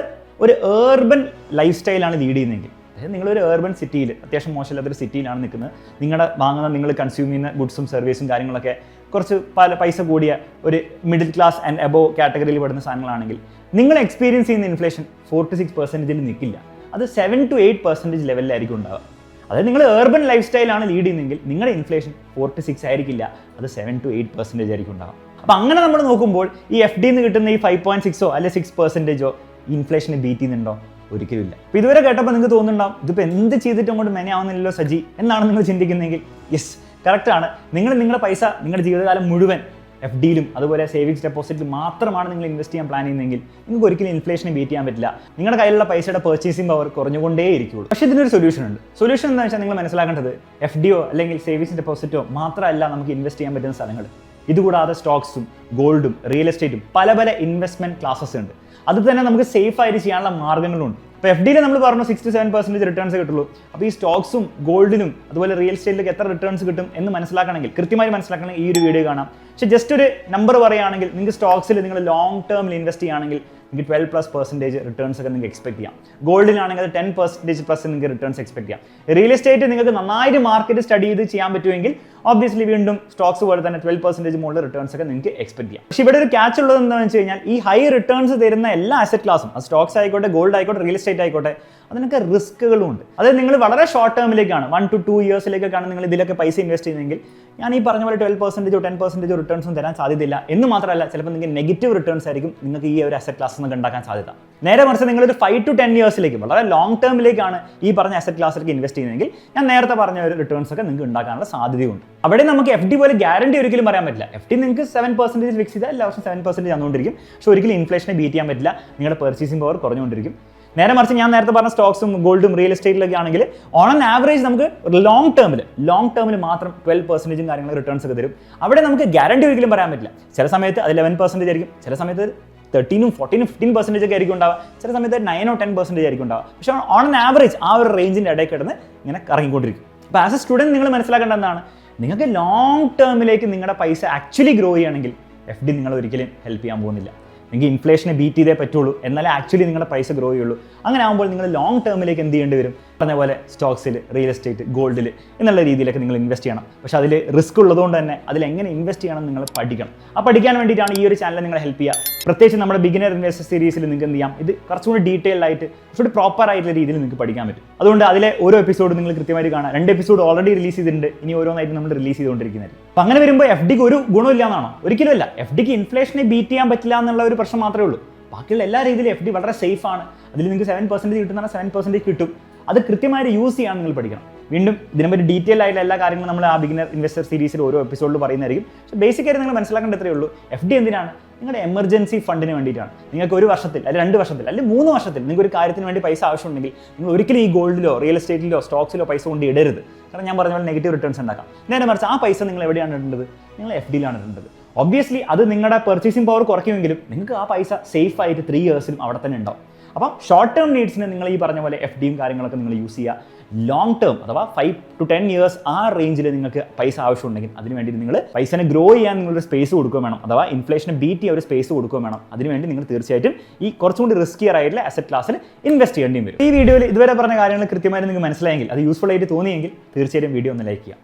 ഒരു ഏർബൻ ലൈഫ് സ്റ്റൈലാണ് ലീഡ് ചെയ്യുന്നതെങ്കിൽ അതായത് നിങ്ങളൊരു ഏർബൻ സിറ്റിയിൽ അത്യാവശ്യം മോശമില്ലാത്തൊരു സിറ്റിയിലാണ് നിൽക്കുന്നത്. നിങ്ങളുടെ വാങ്ങുന്ന നിങ്ങൾ കൺസ്യൂം ചെയ്യുന്ന ഗുഡ്സും സർവീസും കാര്യങ്ങളൊക്കെ കുറച്ച് പല പൈസ കൂടിയ ഒരു മിഡിൽ ക്ലാസ് ആൻഡ് എബോ കാറ്റഗറിയിൽ പെടുന്ന സാധനങ്ങളാണെങ്കിൽ നിങ്ങൾ എക്സ്പീരിയൻസ് ചെയ്യുന്ന ഇൻഫ്ലേഷൻ ഫോർ ടു സിക്സ് പെർസെന്റേജിൽ നിൽക്കില്ല. അത് സെവൻ ടു എയ്റ്റ് പെർസെന്റേജ് ലെവലിലായിരിക്കും ഉണ്ടാവുക. അതായത് നിങ്ങൾ ഏർബൻ ലൈഫ് സ്റ്റൈലാണ് ലീഡ് ചെയ്യുന്നതെങ്കിൽ നിങ്ങളുടെ ഇൻഫ്ലേഷൻ ഫോർ ടു സിക്സ് ആയിരിക്കില്ല. അത് സെവൻ ടു എയ്റ്റ് പെർസെന്റേജ് ആയിരിക്കും ഉണ്ടാവുക. അപ്പോൾ അങ്ങനെ നമ്മൾ നോക്കുമ്പോൾ ഈ എഫ് ഡിന്ന് കിട്ടുന്ന ഈ ഫൈവ് പോയിന്റ് സിക്സോ അല്ലെ സിക്സ് പെർസെന്റേജോ ഇൻഫ്ലേഷനെ ബീറ്റ് ചെയ്യുന്നുണ്ടോ? ഒരിക്കലും ഇല്ല അപ്പോൾ ഇതുവരെ കേട്ടപ്പോൾ നിങ്ങൾക്ക് തോന്നുന്നുണ്ടാവും ഇതിപ്പോൾ എന്ത് ചെയ്തിട്ടും കൊണ്ട് മെനയാവുന്നില്ലല്ലോ സജി എന്നാണ് നിങ്ങൾ ചിന്തിക്കുന്നതെങ്കിൽ. യെസ് കറക്റ്റാണ് നിങ്ങൾ നിങ്ങളുടെ പൈസ നിങ്ങളുടെ ജീവിതകാലം മുഴുവൻ എഫ് ഡിയിലും അതുപോലെ സേവിങ്സ് ഡെപ്പോസിറ്റിൽ മാത്രമാണ് നിങ്ങൾ ഇൻവെസ്റ്റ് ചെയ്യാൻ പ്ലാൻ ചെയ്യുന്നതെങ്കിൽ നിങ്ങൾക്ക് ഒരിക്കലും ഇൻഫ്ലേഷനെ ബീറ്റ് ചെയ്യാൻ പറ്റില്ല. നിങ്ങളുടെ കയ്യിലുള്ള പൈസയുടെ പർച്ചേസിംഗ് പവർ കുറഞ്ഞുകൊണ്ടേ ഇരിക്കുള്ളൂ പക്ഷേ ഇതിനൊരു സൊല്യൂഷൻ ഉണ്ട്. സൊല്യൂഷൻ എന്താണെന്ന് വെച്ചാൽ നിങ്ങൾ മനസ്സിലാക്കേണ്ടത് എഫ് ഡിയോ അല്ലെങ്കിൽ സേവിങ്സ് ഡെപ്പോസിറ്റോ മാത്രമല്ല നമുക്ക് ഇൻവെസ്റ്റ് ചെയ്യാൻ പറ്റുന്ന സ്ഥലങ്ങൾ. ഇതുകൂടാതെ സ്റ്റോക്സും ഗോൾഡും റിയൽ എസ്റ്റേറ്റും പല പല ഇൻവെസ്റ്റ്മെന്റ് ക്ലാസസ് ഉണ്ട്. അത് തന്നെ നമുക്ക് സേഫ് ആയിട്ട് ചെയ്യാനുള്ള മാർഗങ്ങളുണ്ട് ഇപ്പോൾ എഫ് ഡിയിൽ നമ്മൾ പറഞ്ഞു six to seven percentage returns കിട്ടുള്ളൂ. അപ്പോൾ ഈ സ്റ്റോക്സും ഗോൾഡിനും അതുപോലെ റിയൽ എസ്റ്റേറ്റിലേക്ക് എത്ര റിട്ടേൺസ് കിട്ടും എന്ന് മനസ്സിലാക്കണമെങ്കിൽ കൃത്യമായി മനസ്സിലാക്കണമെങ്കിൽ ഈ ഒരു വീഡിയോ കാണാം. പക്ഷേ ജസ്റ്റ് ഒരു നമ്പർ പറയുകയാണെങ്കിൽ നിങ്ങൾക്ക് സ്റ്റോക്സിൽ നിങ്ങൾ ലോങ് ടേമിൽ ഇൻവെസ്റ്റ് ചെയ്യുകയാണെങ്കിൽ നിങ്ങൾക്ക് ട്വൽവ് പ്ലസ് പെർസെന്റേജ് റിട്ടേൺസ് ഒക്കെ നിങ്ങൾക്ക് എക്സ്പെക്ട് ചെയ്യാം. ഗോൾഡിലാണെങ്കിൽ ടെൻ പെർസെന്റേജ് പ്ലസ് നിങ്ങൾക്ക് റിട്ടേൺസ് എക്സ്പെക്ട് ചെയ്യാം. റിയൽ എസ്റ്റേറ്റ് നിങ്ങൾക്ക് നന്നായിട്ട് മാർക്കറ്റ് സ്റ്റഡി ചെയ്ത് ചെയ്യാൻ പറ്റുമെങ്കിൽ ഓബ്വിയസ്ലി വീണ്ടും സ്റ്റോക്സ് പോലെ തന്നെ ട്വൽവ് പെർസെന്റേജ് മുകളിൽ റിട്ടേൺസ് ഒക്കെ നിങ്ങൾക്ക് എക്സ്പെക്ട് ചെയ്യാം. പക്ഷേ ഇവിടെ ഒരു ക്യാച്ച് ഉള്ളത് എന്താണെന്ന് വെച്ച് കഴിഞ്ഞാൽ ഈ ഹൈ റിട്ടേൺസ് തരുന്ന എല്ലാ അസറ്റ് ക്ലാസും സ്റ്റോക്സ് ആയിക്കോട്ടെ ഗോൾഡ് ആയിക്കോട്ടെ റിയൽ എസ്റ്റേറ്റ് ആയിക്കോട്ടെ അതിനൊക്കെ റിസ്ക്കുകളും ഉണ്ട്. അത് നിങ്ങൾ വളരെ ഷോർട്ട് ടേമിലേക്കാണ് വൺ ടു ടു ഇയേഴ്സിലേക്കൊക്കെയാണ് നിങ്ങൾ ഇതിലൊക്കെ പൈസ ഇൻവെസ്റ്റ് ചെയ്യുന്നതെങ്കിൽ ഞാൻ ഈ പറഞ്ഞ പോലെ ട്വൽവ് പെർസെന്റേജോ ടെൻ പെർസെന്റേജോ റിട്ടേൺസും തരാൻ സാധ്യതയില്ല. എന്ന് മാത്രമല്ല ചിലപ്പോൾ നിങ്ങൾക്ക് നെഗറ്റീവ് റിട്ടേൺസ് ആയിരിക്കും നിങ്ങൾക്ക് ഈ ഒരു അസറ്റ് ക്ലാസ് നിന്ന് ഉണ്ടാക്കാൻ സാധ്യത. നേരെ മറിച്ച് നിങ്ങളൊരു ഫൈവ് ടു ടെൻ ഇയേഴ്സിലേക്ക് വളരെ ലോങ് ടേമിലേക്കാണ് ഈ പറഞ്ഞ അസറ്റ് ക്ലാസ്സിലേക്ക് ഇൻവെസ്റ്റ് ചെയ്യുന്നതെങ്കിൽ ഞാൻ നേരത്തെ പറഞ്ഞ ഒരു റിട്ടേൺസ് ഒക്കെ നിങ്ങൾക്ക് ഉണ്ടാക്കാനുള്ള സാധ്യതയുണ്ട്. അവിടെ നമുക്ക് എഫ് ഡി പോലെ ഗ്യാരണ്ടി ഒരിക്കലും പറയാൻ പറ്റില്ല. എഫ് ഡി നിങ്ങൾക്ക് സെവൻ പെർസെന്റേജ് ഫിക്സ് ചെയ്താൽ എല്ലാ വർഷം സെവൻ പെർസെന്റേജ് തന്നുകൊണ്ടിരിക്കും. പക്ഷേ ഒരിക്കലും ഇൻഫ്ലേഷനെ ബീറ്റ് ചെയ്യാൻ പറ്റില്ല. നിങ്ങളുടെ പെർച്ചേസിംഗ് പവർ കുറഞ്ഞുകൊണ്ടിരിക്കും. നേരെ മറിച്ച് ഞാൻ നേരത്തെ പറഞ്ഞ സ്റ്റോക്സും ഗോൾഡും റിയൽ എസ്റ്റേറ്റിലൊക്കെ ആണെങ്കിൽ ഓൺ ആൻ ആവറേജ് നമുക്ക് ലോങ് ടേമിൽ ലോങ് ടേമിൽ മാത്രം ട്വൽവ് പെർസെന്റേജും കാര്യങ്ങളും റിട്ടേൺസ് ഒക്കെ തരും. അവിടെ നമുക്ക് ഗ്യാരണ്ടി ഒരിക്കലും പറയാൻ പറ്റില്ല. ചില സമയത്ത് അത് ലെവൻ പെർസെന്റേജ് ആയിരിക്കും. ചില സമയത്ത് തേർട്ടീനും ഫോർട്ടീനും ഫിഫ്റ്റീൻ പെർസെന്റേജ് ഒക്കെ ആയിരിക്കും ഉണ്ടാവുക. ചില സമയത്ത് നയനോ ടെൻ പെർസെന്റേജ് ആയിരിക്കും ഉണ്ടാവുക. പക്ഷേ ഓൺ ആൻ ആവറേജ് ആ ഒരു റേഞ്ചിന്റെ ഇടയിൽ കിടന്ന് ഇങ്ങനെ കറങ്ങിക്കൊണ്ടിരിക്കും. അപ്പോൾ ആസ് എ സ്റ്റുഡന്റ് നിങ്ങൾ മനസ്സിലാക്കേണ്ട എന്താണ്? നിങ്ങൾക്ക് ലോങ് ടേമിലേക്ക് നിങ്ങളുടെ പൈസ ആക്ച്വലി ഗ്രോ ചെയ്യുകയാണെങ്കിൽ എഫ് ഡി നിങ്ങൾ ഒരിക്കലും ഹെൽപ്പ് ചെയ്യാൻ പോകുന്നില്ല. നിങ്ങൾക്ക് ഇൻഫ്ലേഷനെ ബീറ്റ് ചെയ്തേ പറ്റുള്ളൂ. എന്നാലേ ആക്ച്വലി നിങ്ങളുടെ പൈസ ഗ്രോ ചെയ്യുള്ളൂ. അങ്ങനെ ആകുമ്പോൾ നിങ്ങൾ ലോങ് ടേമിലേക്ക് എന്ത് ചെയ്യേണ്ടി വരും? പറഞ്ഞ പോലെ സ്റ്റോക്സിൽ റിയൽ എസ്റ്റേറ്റ് ഗോൾഡിൽ എന്നുള്ള രീതിയിലൊക്കെ നിങ്ങൾ ഇൻവെസ്റ്റ് ചെയ്യണം. പക്ഷേ അതിൽ റിസ്ക് ഉള്ളതുകൊണ്ട് തന്നെ അതിൽ എങ്ങനെ ഇൻവെസ്റ്റ് ചെയ്യണം നിങ്ങൾ പഠിക്കണം. ആ പഠിക്കാൻ വേണ്ടിയിട്ടാണ് ഈ ഒരു ചാനൽ നിങ്ങളെ ഹെൽപ്പ് ചെയ്യുക. പ്രത്യേകിച്ച് നമ്മുടെ ബിഗിനർ ഇൻവെസ്റ്റർ സീരീസിൽ നിങ്ങൾക്ക് എന്ത് ചെയ്യാം? ഇത് കുറച്ചുകൂടി ഡീറ്റെയിൽഡ് ആയിട്ട് കുറച്ചുകൂടി പ്രോപ്പർ ആയിട്ടുള്ള രീതിയിൽ നിങ്ങൾക്ക് പഠിക്കാൻ പറ്റും. അതുകൊണ്ട് അതിലെ ഓരോ എപ്പിസോഡ് നിങ്ങൾ കൃത്യമായിട്ട് കാണാം. രണ്ട് എപ്പിസോഡ് ഓൾറെഡി റിലീസ് ചെയ്തിട്ടുണ്ട്. ഇനി ഓരോന്നായിട്ട് നമ്മൾ റിലീസ് ചെയ്തുകൊണ്ടിരിക്കുന്നത് അപ്പം അങ്ങനെ വരുമ്പോൾ എഫ് ഡിക്ക് ഒരു ഗുണമില്ല എന്നാണോ ഒരിക്കലും അല്ല. എഫ് ഡിക്ക് ഇൻഫ്ലേഷനെ ബീറ്റ് ചെയ്യാൻ പറ്റില്ല എന്നുള്ള ഒരു പ്രശ്നം മാത്രമേ ഉള്ളൂ. ബാക്കിയുള്ള എല്ലാ രീതിയിലും എഫ് ഡി വളരെ സേഫ് ആണ്. അതിൽ നിങ്ങൾക്ക് സെവൻ പെർസെന്റേജ് കിട്ടുന്ന സെവൻ പെർസെന്റേജ് കിട്ടും. അത് കൃത്യമായിട്ട് യൂസ് ചെയ്യാൻ നിങ്ങൾ പഠിക്കണം. വീണ്ടും ഇതിനെപ്പറ്റി ഡീറ്റെയിൽ ആയിട്ടുള്ള എല്ലാ കാര്യങ്ങളും നമ്മൾ ആ ബിഗിനർ ഇൻവെസ്റ്റർ സീരീസിൽ ഓരോ എപ്പിസോഡിൽ പറയുന്നതായിരിക്കും. പക്ഷേ ബേസിക്കായിട്ട് നിങ്ങൾ മനസ്സിലാക്കേണ്ട ഇത്രയേ ഉള്ളൂ. എഫ് ഡി എന്തിനാണ്? നിങ്ങളുടെ എമർജൻസി ഫണ്ടിന് വേണ്ടിയിട്ടാണ്. നിങ്ങൾക്ക് ഒരു വർഷത്തിൽ അല്ലെങ്കിൽ രണ്ട് വർഷത്തിൽ അല്ലെങ്കിൽ മൂന്ന് വർഷത്തിൽ നിങ്ങൾക്ക് ഒരു കാര്യത്തിന് വേണ്ടി പൈസ ആവശ്യമുണ്ടെങ്കിൽ നിങ്ങൾ ഒരിക്കലും ഈ ഗോൾഡിലോ റിയൽ എസ്റ്റേറ്റിലോ സ്റ്റോക്സിലോ പൈസ കൊണ്ട് ഇടരുത്. കാരണം ഞാൻ പറഞ്ഞ പോലെ നെഗറ്റീവ് റിട്ടേൺസ് ഉണ്ടാക്കാം. നേരെ മറിച്ച് ആ പൈസ നിങ്ങൾ എവിടെയാണ് ഇടേണ്ടത്? നിങ്ങൾ എഫ് ഡിയിലാണ് ഇടേണ്ടത്. ഒബ്വിയസ്ലി അത് നിങ്ങളുടെ പെർച്ചേസിംഗ് പവർ കുറയ്ക്കുമെങ്കിലും നിങ്ങൾക്ക് ആ പൈസ സേഫ് ആയിട്ട് ത്രീ ഇയേഴ്സിലും അവിടെ തന്നെ ഉണ്ടാവും. അപ്പം ഷോർട്ട് ടേം നീഡ്സിന് നിങ്ങൾ ഈ പറഞ്ഞ പോലെ എഫ് ഡിയും കാര്യങ്ങളൊക്കെ നിങ്ങൾ യൂസ് ചെയ്യുക. ലോങ് ടേം അഥവാ ഫൈവ് ടു ടെൻ ഇയേഴ്സ് ആ റേഞ്ചിൽ നിങ്ങൾക്ക് പൈസ ആവശ്യമുണ്ടെങ്കിൽ അതിന് വേണ്ടി നിങ്ങൾ പൈസനെ ഗ്രോ ചെയ്യാൻ നിങ്ങളൊരു സ്പേസ് കൊടുക്കുക വേണം. അഥവാ ഇൻഫ്ലേഷനെ ബീറ്റ് ചെയ്യാൻ ഒരു സ്പേസ് കൊടുക്കുക വേണം. അതിനുവേണ്ടി നിങ്ങൾ തീർച്ചയായിട്ടും ഈ കുറച്ചും കൂടി റിസ്കിയർ ആയിട്ടുള്ള അസറ്റ് ക്ലാസ്സിൽ ഇൻവെസ്റ്റ് ചെയ്യേണ്ടി വരും. ഈ വീഡിയോയിൽ ഇതുവരെ പറഞ്ഞ കാര്യങ്ങൾ കൃത്യമായിട്ട് നിങ്ങൾക്ക് മനസ്സിലായെങ്കിൽ അത് യൂസ്ഫുൾ ആയിട്ട് തോന്നിയെങ്കിൽ തീർച്ചയായിട്ടും വീഡിയോ ഒന്ന് ലൈക്ക് ചെയ്യാം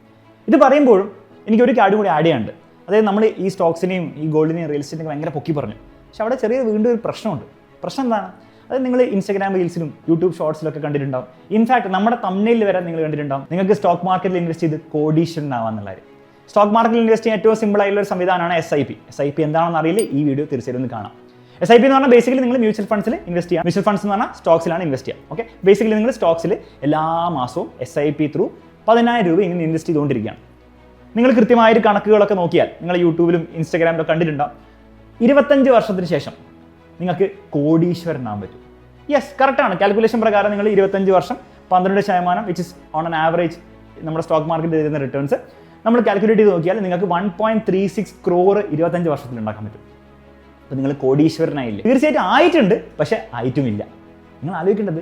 ഇത് പറയുമ്പോഴും എനിക്ക് ഒരു കാര്യം കൂടി ആഡ് ചെയ്യാനുണ്ട്. അതായത് നമ്മൾ ഈ സ്റ്റോക്സിനെയും ഈ ഗോൾഡിനെയും റിയൽ എസ്റ്റേറ്റിനെയും ഭയങ്കര പൊക്കി പറഞ്ഞു. പക്ഷെ അവിടെ ചെറിയ വീണ്ടും ഒരു പ്രശ്നമുണ്ട്. പ്രശ്നം എന്താണ്? അത് നിങ്ങൾ ഇൻസ്റ്റാഗ്രാം റീൽസിലും യൂട്യൂബ് ഷോർട്സിലൊക്കെ കണ്ടിട്ടുണ്ടാവും. ഇൻഫാക്ട് നമ്മുടെ തമ്മിൽ വരെ നിങ്ങൾ കണ്ടിട്ടുണ്ടാവും. നിങ്ങൾക്ക് സ്റ്റോക്ക് മാർക്കറ്റിൽ ഇൻവെസ്റ്റ് ചെയ്ത് കോഡീഷൻ ആവാന്നുള്ള കാര്യം സ്റ്റോക്ക് മാർക്കറ്റിൽ ഇൻവെസ്റ്റ് ചെയ്യാൻ ഏറ്റവും സിമ്പിൾ ആയിട്ടുള്ള ഒരു സംവിധാനമാണ് S I P S I P എന്താണെന്ന് അറിയില്ല ഈ വീഡിയോ തീർച്ചയായും ഒന്ന് കാണാം. എസ് ഐ പി എന്ന് പറഞ്ഞാൽ ബേസിക്കലി നിങ്ങൾ മ്യൂച്വൽ ഫണ്ട്സിൽ ഇൻവെസ്റ്റ് ചെയ്യാം. മ്യൂച്വൽ ഫണ്ട്സ് എന്ന് പറഞ്ഞാൽ സ്റ്റോക്സിലാണ് ഇൻവെസ്റ്റ് ചെയ്യുക ഓക്കെ ബേസിക്കലി നിങ്ങൾ സ്റ്റോക്സിൽ എല്ലാ മാസവും എസ് ഐ പി ത്രൂ പതിനായിരം രൂപ ഇങ്ങനെ ഇൻവെസ്റ്റ് ചെയ്തുകൊണ്ടിരിക്കുകയാണ്. നിങ്ങൾ കൃത്യമായ കണക്കുകളൊക്കെ നോക്കിയാൽ നിങ്ങൾ യൂട്യൂബിലും ഇൻസ്റ്റാഗ്രാമിലും കണ്ടിട്ടുണ്ടാവും. ഇരുപത്തഞ്ച് വർഷത്തിന് ശേഷം നിങ്ങൾക്ക് കോടീശ്വരനാകാൻ പറ്റും. യെസ് കറക്റ്റാണ് കാൽക്കുലേഷൻ പ്രകാരം നിങ്ങൾ ഇരുപത്തഞ്ച് വർഷം പന്ത്രണ്ട് ശതമാനം which is on an average നമ്മുടെ സ്റ്റോക്ക് മാർക്കറ്റ് തരുന്ന റിട്ടേൺസ് നമ്മൾ കാൽക്കുലേറ്റ് ചെയ്ത് നോക്കിയാൽ നിങ്ങൾക്ക് one point three six crore ഇരുപത്തഞ്ച് വർഷത്തിൽ ഉണ്ടാക്കാൻ പറ്റും. അപ്പോൾ നിങ്ങൾ കോടീശ്വരനായില്ലേ? തീർച്ചയായിട്ടും ആയിട്ടുണ്ട് പക്ഷേ ആയിട്ടുമില്ല. നിങ്ങൾ ആലോചിക്കേണ്ടത്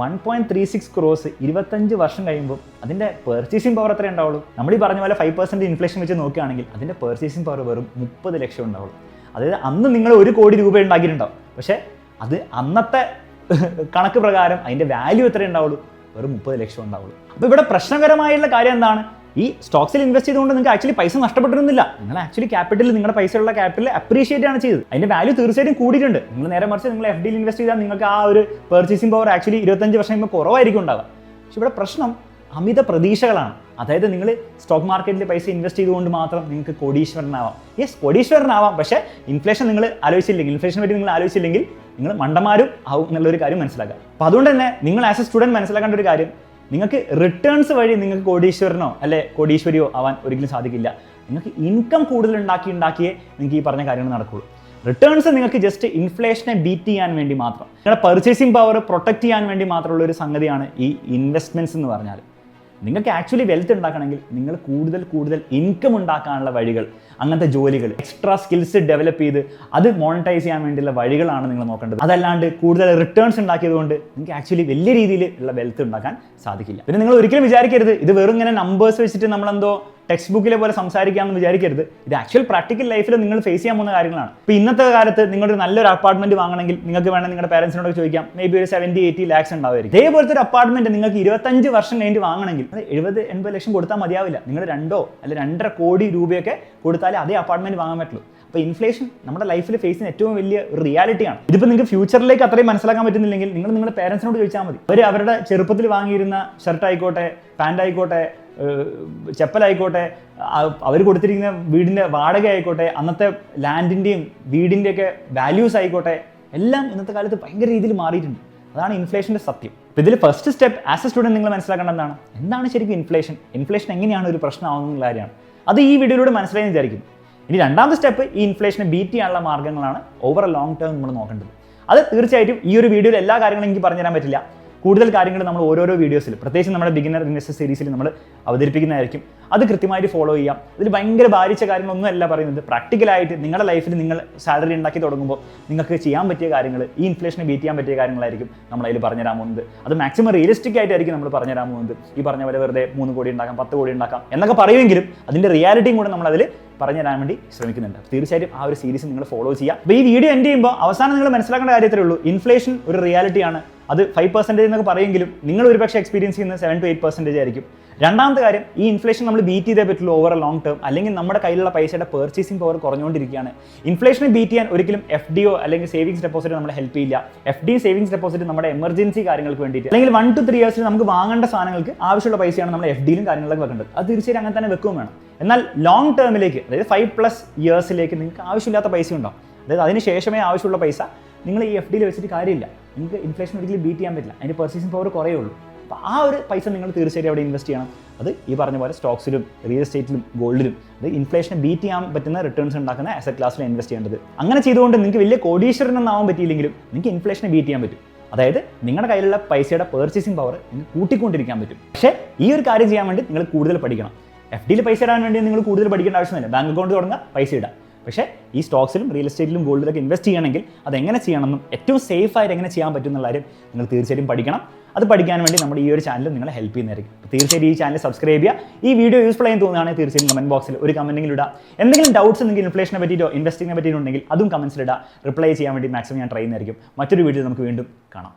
one point three six crores ഇരുപത്തഞ്ച് വർഷം കഴിയുമ്പോൾ അതിന്റെ പെർച്ചേസിംഗ് പവർ എത്രയേ ഉണ്ടാവുള്ളൂ? നമ്മൾ ഈ പറഞ്ഞ പോലെ ഫൈവ് പെർസെന്റ് ഇൻഫ്ലേഷൻ വെച്ച് നോക്കുകയാണെങ്കിൽ അതിന്റെ പെർച്ചേസിംഗ് പവർ വെറും മുപ്പത് ലക്ഷം ഉണ്ടാവുള്ളൂ. അതായത് അന്ന് നിങ്ങൾ ഒരു കോടി രൂപ ഉണ്ടാക്കിയിട്ടുണ്ടാവും. പക്ഷേ അത് അന്നത്തെ കണക്ക് പ്രകാരം അതിന്റെ വാല്യൂ എത്ര ഉണ്ടാവുള്ളൂ? വെറും മുപ്പത് ലക്ഷം ഉണ്ടാവുള്ളൂ. അപ്പോൾ ഇവിടെ പ്രശ്നകരമായുള്ള കാര്യം എന്താണ്? ഈ സ്റ്റോക്സിൽ ഇൻവെസ്റ്റ് ചെയ്തുകൊണ്ട് നിങ്ങൾക്ക് ആക്ച്വലി പൈസ നഷ്ടപ്പെട്ടിരുന്നില്ല. നിങ്ങൾ ആക്ച്വലി ക്യാപിറ്റൽ നിങ്ങളുടെ പൈസയുള്ള ക്യാപിറ്റൽ അപ്രീഷിയേറ്റ് ആണ് ചെയ്തത്. അതിന്റെ വാല്യൂ തീർച്ചയായിട്ടും കൂടിയിട്ടുണ്ട്. നിങ്ങൾ നേരെ മറിച്ച് നിങ്ങൾ എഫ് ഡിയിൽ ഇൻവെസ്റ്റ് ചെയ്താൽ നിങ്ങൾക്ക് ആ ഒരു പെർച്ചേസിംഗ് പവർ ആക്ച്വലി ഇരുപത്തഞ്ച് വർഷം കഴിയുമ്പോൾ കുറവായിരിക്കും ഉണ്ടാവുക. പക്ഷേ ഇവിടെ പ്രശ്നം അമിത പ്രതീക്ഷകളാണ്. അതായത് നിങ്ങൾ സ്റ്റോക്ക് മാർക്കറ്റിൽ പൈസ ഇൻവെസ്റ്റ് ചെയ്തുകൊണ്ട് മാത്രം നിങ്ങൾക്ക് കോടീശ്വരനാവാം. യെസ് കോടീശ്വരനാവാം. പക്ഷേ ഇൻഫ്ലേഷൻ നിങ്ങൾ ആലോചിച്ചില്ലെങ്കിൽ ഇൻഫ്ലേഷൻ പറ്റി നിങ്ങൾ ആലോചിച്ചില്ലെങ്കിൽ നിങ്ങൾ മണ്ടന്മാരും ആവും എന്നുള്ളൊരു കാര്യം മനസ്സിലാക്കുക. അപ്പോൾ അതുകൊണ്ട് തന്നെ നിങ്ങൾ ആസ് എ സ്റ്റുഡന്റ് മനസ്സിലാക്കേണ്ട ഒരു കാര്യം നിങ്ങൾക്ക് റിട്ടേൺസ് വഴി നിങ്ങൾക്ക് കോടീശ്വരനോ അല്ലെ കോടീശ്വരിയോ ആവാൻ ഒരിക്കലും സാധിക്കില്ല. നിങ്ങൾക്ക് ഇൻകം കൂടുതൽ ഉണ്ടാക്കി ഉണ്ടാക്കിയേ നിങ്ങൾക്ക് ഈ പറഞ്ഞ കാര്യങ്ങൾ നടക്കുള്ളൂ. റിട്ടേൺസ് നിങ്ങൾക്ക് ജസ്റ്റ് ഇൻഫ്ലേഷനെ ബീറ്റ് ചെയ്യാൻ വേണ്ടി മാത്രം നിങ്ങളുടെ പർച്ചേസിംഗ് പവർ പ്രൊട്ടക്ട് ചെയ്യാൻ വേണ്ടി മാത്രമുള്ള ഒരു സംഗതിയാണ് ഈ ഇൻവെസ്റ്റ്മെന്റ്സ് എന്ന് പറഞ്ഞാൽ നിങ്ങൾക്ക് ആക്ച്വലി വെൽത്ത് ഉണ്ടാക്കണമെങ്കിൽ നിങ്ങൾ കൂടുതൽ കൂടുതൽ ഇൻകം ഉണ്ടാക്കാനുള്ള വഴികൾ അങ്ങനത്തെ ജോലികൾ എക്സ്ട്രാ സ്കിൽസ് ഡെവലപ്പ് ചെയ്ത് അത് മോണിറ്റൈസ് ചെയ്യാൻ വേണ്ടിയുള്ള വഴികളാണ് നിങ്ങൾ നോക്കേണ്ടത്. അതല്ലാണ്ട് കൂടുതൽ റിട്ടേൺസ് ഉണ്ടാക്കിയതുകൊണ്ട് നിങ്ങൾക്ക് ആക്ച്വലി വലിയ രീതിയിൽ ഉള്ള വെൽത്ത് ഉണ്ടാക്കാൻ സാധിക്കില്ല. പിന്നെ നിങ്ങൾ ഒരിക്കലും വിചാരിക്കരുത് ഇത് വെറും ഇങ്ങനെ നമ്പേഴ്സ് വെച്ചിട്ട് നമ്മളെന്തോ ടെക്സ്റ്റ് ബുക്കിലെ പോലെ സംസാരിക്കാമെന്ന് വിചാരിക്കരുത്. ഇത് ആക്ച്വൽ പ്രാക്ടിക്കൽ ലൈഫിൽ നിങ്ങൾ ഫേസ് ചെയ്യാൻ പോകുന്ന കാര്യങ്ങളാണ്. ഇപ്പോൾ ഇന്നത്തെ കാലത്ത് നിങ്ങളൊരു നല്ലൊരു അപ്പാർട്ട്മെന്റ് വാങ്ങണമെങ്കിൽ നിങ്ങൾക്ക് വേണമെങ്കിൽ നിങ്ങളുടെ പാരൻസിനോട് ചോദിക്കാം മേ ബി ഒരു സെവന്റി എയ്റ്റി ലാക്സ് ഉണ്ടാവുമായിരിക്കും. ഇതേപോലത്തെ ഒരു അപ്പാർട്ട്മെന്റ് നിങ്ങൾക്ക് ഇരുപത്തഞ്ച് വർഷം കഴിഞ്ഞ് വാങ്ങണമെങ്കിൽ അത് എഴുപത് എൺപത് ലക്ഷം കൊടുത്താൽ മതിയാവില്ല. നിങ്ങൾ രണ്ടോ അല്ല രണ്ടര കോടി രൂപയൊക്കെ കൊടുത്താലേ അതേ അപ്പാർട്ട്മെന്റ് വാങ്ങാൻ പറ്റുള്ളൂ. അപ്പോൾ ഇൻഫ്ലേഷൻ നമ്മുടെ ലൈഫിൽ ഫേസ് ചെയ്യുന്ന ഏറ്റവും വലിയ റിയാലിറ്റിയാണ് ഇതിപ്പോ നിങ്ങൾക്ക് ഫ്യൂച്ചറിലേക്ക് അത്രയും മനസ്സിലാക്കാൻ പറ്റുന്നില്ലെങ്കിൽ നിങ്ങൾ നിങ്ങളുടെ പേരൻസിനോട് ചോദിച്ചാൽ മതി. അവർ അവരുടെ ചെറുപ്പത്തിൽ വാങ്ങിയിരുന്ന ഷർട്ട് ആയിക്കോട്ടെ പാന്റ് ആയിക്കോട്ടെ ചെപ്പലായിക്കോട്ടെ അവർ കൊടുത്തിരിക്കുന്ന വീടിന്റെ വാടക ആയിക്കോട്ടെ അന്നത്തെ ലാൻഡിന്റെയും വീടിന്റെയൊക്കെ വാല്യൂസ് ആയിക്കോട്ടെ എല്ലാം ഇന്നത്തെ കാലത്ത് ഭയങ്കര രീതിയിൽ മാറിയിട്ടുണ്ട്. അതാണ് ഇൻഫ്ലേഷന്റെ സത്യം. അപ്പോൾ ഇതിൽ first step as a student നിങ്ങൾ മനസ്സിലാക്കേണ്ട എന്താണ്? എന്താണ് ശരിക്കും ഇൻഫ്ലേഷൻ ഇൻഫ്ലേഷൻ എങ്ങനെയാണ് ഒരു പ്രശ്നമാകുന്ന കാര്യമാണ്. അത് ഈ വീഡിയോയിലൂടെ മനസ്സിലായി വിചാരിക്കും. ഇനി രണ്ടാമത്തെ സ്റ്റെപ്പ് ഈ ഇൻഫ്ലേഷനെ ബീറ്റ് ചെയ്യാനുള്ള മാർഗങ്ങളാണ് ഓവർ എ ലോങ് ടേം നമ്മൾ നോക്കേണ്ടത്. അത് തീർച്ചയായിട്ടും ഈ ഒരു വീഡിയോയിൽ എല്ലാ കാര്യങ്ങളും എനിക്ക് പറഞ്ഞു തരാൻ പറ്റില്ല. കൂടുതൽ കാര്യങ്ങൾ നമ്മൾ ഓരോരോ വീഡിയോസിൽ പ്രത്യേകിച്ച് നമ്മുടെ ബിഗിനർ ഇൻവെസ്റ്റർ സീരീസിൽ നമ്മൾ അവതരിപ്പിക്കുന്നതായിരിക്കും. അത് കൃത്യമായിട്ട് ഫോളോ ചെയ്യാം. അതിൽ ഭയങ്കര ഭാരിച്ച കാര്യങ്ങളൊന്നും അല്ല പറയുന്നത് പ്രാക്ടിക്കലായിട്ട് നിങ്ങളുടെ ലൈഫിൽ നിങ്ങൾ സാലറി ഉണ്ടാക്കി തുടങ്ങുമ്പോൾ നിങ്ങൾക്ക് ചെയ്യാൻ പറ്റിയ കാര്യങ്ങൾ ഈ ഇൻഫ്ലേഷനെ ബീറ്റ് ചെയ്യാൻ പറ്റിയ കാര്യങ്ങളായിരിക്കും നമ്മൾ അതിൽ പറഞ്ഞുതരാൻ പോകുന്നത്. അത് മാക്സിമം റിയലിസ്റ്റിക് ആയിട്ടായിരിക്കും നമ്മൾ പറഞ്ഞുതരാൻ പോകുന്നത്. ഈ പറഞ്ഞ പോലെ വെറുതെ മൂന്ന് കോടി ഉണ്ടാക്കാം പത്ത് കോടി ഉണ്ടാക്കാം എന്നൊക്കെ പറയുമെങ്കിലും അതിന്റെ റിയാലിറ്റിയും കൂടെ നമ്മൾ പറഞ്ഞു തരാൻ വേണ്ടി ശ്രമിക്കുന്നുണ്ട്. തീർച്ചയായിട്ടും ആ ഒരു സീരീസ് നിങ്ങൾ ഫോളോ ചെയ്യുക അപ്പോൾ ഈ വീഡിയോ എൻഡ് ചെയ്യുമ്പോൾ അവസാനം നിങ്ങൾ മനസ്സിലാക്കേണ്ട കാര്യത്തിലേ ഉള്ളൂ. ഇൻഫ്ലേഷൻ ഒരു റിയാലിറ്റിയാണ് അത് ഫൈവ് പെർസെന്റേജ് എന്നൊക്കെ പറയുമെങ്കിലും നിങ്ങൾ ഒരുപക്ഷെ എക്സ്പീരിയൻസ് ചെയ്യുന്ന സെവൻ ടു എയ്റ്റ് പെർസെന്റേജ് ആയിരിക്കും. രണ്ടാമത്തെ കാര്യം ഈ ഇൻഫ്ലേഷൻ നമ്മൾ ബീറ്റ് ചെയ്തേ പറ്റുള്ളൂ ഓവർ എ ലോങ് ടേം അല്ലെങ്കിൽ നമ്മുടെ കയ്യിലുള്ള പൈസയുടെ പർച്ചേസിംഗ് പവർ കുറഞ്ഞുകൊണ്ടിരിക്കുകയാണ്. ഇൻഫ്ലേഷനെ ബീറ്റ് ചെയ്യാൻ ഒരിക്കലും എഫ് ഡിയോ അല്ലെങ്കിൽ സേവിങ്സ് ഡെപ്പോസിറ്റ് നമ്മളെ ഹെൽപ്പ് ചെയ്യില്ല. എഫ് ഡി സേവിങ്സ് ഡെപ്പോസിറ്റ് നമ്മുടെ എമർജൻസി കാര്യങ്ങൾക്ക് വേണ്ടിയിട്ട്. അല്ലെങ്കിൽ വൺ ടു ത്രീ ഇയേഴ്സിൽ നമുക്ക് വാങ്ങേണ്ട സാധനങ്ങൾക്ക് ആവശ്യമുള്ള പൈസയാണ് നമ്മൾ എഫ് ഡിയിലും കാര്യങ്ങളിലൊക്കെ വെക്കേണ്ടത്. അത് തീർച്ചയായും അങ്ങനെ തന്നെ വെക്കുകയും വേണം. എന്നാൽ ലോങ് ടേമിലേക്ക് അതായത് ഫൈവ് പ്ലസ് ഇയേഴ്സിലേക്ക് നിങ്ങൾക്ക് ആവശ്യമില്ലാത്ത പൈസ ഉണ്ടാവും അതായത് അതിന് ശേഷമേ ആവശ്യമുള്ള പൈസ നിങ്ങൾ ഈ എഫ് ഡിയിൽ വെച്ചിട്ട് കാര്യമില്ല. നിങ്ങൾക്ക് ഇൻഫ്ലേഷൻ ഒരിക്കലും ബീറ്റ് ചെയ്യാൻ പറ്റില്ല. അതിന്റെ പർച്ചേസിംഗ് പവർ കുറയുള്ളൂ. അപ്പോൾ ആ ഒരു പൈസ നിങ്ങൾ തീർച്ചയായിട്ടും അവിടെ ഇൻവെസ്റ്റ് ചെയ്യണം. അത് ഈ പറഞ്ഞ പോലെ സ്റ്റോക്സിലും റിയൽ എസ്റ്റേറ്റിലും ഗോൾഡിലും അത് ഇൻഫ്ലേഷനെ ബീറ്റ് ചെയ്യാൻ പറ്റുന്ന റിട്ടേൺസ് ഉണ്ടാക്കുന്ന അസറ്റ് ക്ലാസ്സിൽ ഇൻവെസ്റ്റ് ചെയ്യേണ്ടത്. അങ്ങനെ ചെയ്തുകൊണ്ട് നിങ്ങൾക്ക് വലിയ കോടീശ്വരനൊന്നാവാൻ പറ്റിയില്ലെങ്കിലും നിങ്ങൾക്ക് ഇൻഫ്ലേഷനെ ബീറ്റ് ചെയ്യാൻ പറ്റും. അതായത് നിങ്ങളുടെ കയ്യിലുള്ള പൈസയുടെ പർച്ചേസിംഗ് പവർ നിങ്ങൾക്ക് കൂട്ടിക്കൊണ്ടിരിക്കാൻ പറ്റും. പക്ഷേ ഈ ഒരു കാര്യം ചെയ്യാൻ വേണ്ടി നിങ്ങൾ കൂടുതൽ പഠിക്കണം. എഫ് ഡിയിൽ പൈസ ഇടാൻ വേണ്ടി നിങ്ങൾ കൂടുതൽ പഠിക്കേണ്ട ആവശ്യമില്ല ബാങ്ക് അക്കൗണ്ട് തുടങ്ങുക പൈസ ഇടാം പക്ഷേ ഈ സ്റ്റോക്സിലും റിയൽ എസ്റ്റേറ്റിലും ഗോൾഡിലൊക്കെ ഇൻവെസ്റ്റ് ചെയ്യണമെങ്കിൽ അതെങ്ങനെ ചെയ്യണമെന്നും ഏറ്റവും സേഫ് ആയിട്ട് എങ്ങനെ ചെയ്യാൻ പറ്റും എന്നുള്ള കാര്യം നിങ്ങൾ തീർച്ചയായിട്ടും പഠിക്കണം. അത് പഠിക്കാൻ വേണ്ടി നമ്മുടെ ഈ ഒരു ചാനൽ നിങ്ങളെ ഹെൽപ്പ് ചെയ്യുന്നതായിരിക്കും. അപ്പോൾ തീർച്ചയായും ഈ ചാനൽ സബ്സ്ക്രൈബ് ചെയ്യുക. ഈ വീഡിയോ യൂസ്ഫുൾ ആയി തോന്നുകയാണെങ്കിൽ തീർച്ചയായും കമന്റ് ബോക്സിൽ ഒരു കമന്റെങ്കിലും ഇടുക. എന്തെങ്കിലും ഡൗട്ട്സ് നിങ്ങൾക്ക് ഇൻഫ്ലേഷനെ പറ്റിയിട്ടോ ഇൻവെസ്റ്റിങ്ങിനെ പറ്റിയിട്ടുണ്ടെങ്കിൽ അതും കമന്റ്സിൽ ഇടുക. റിപ്ലൈ ചെയ്യാൻ വേണ്ടി മാക്സിമം ഞാൻ ട്രൈ ചെയ്യുന്നതായിരിക്കും. മറ്റൊരു വീഡിയോ നമുക്ക് വീണ്ടും കാണാം.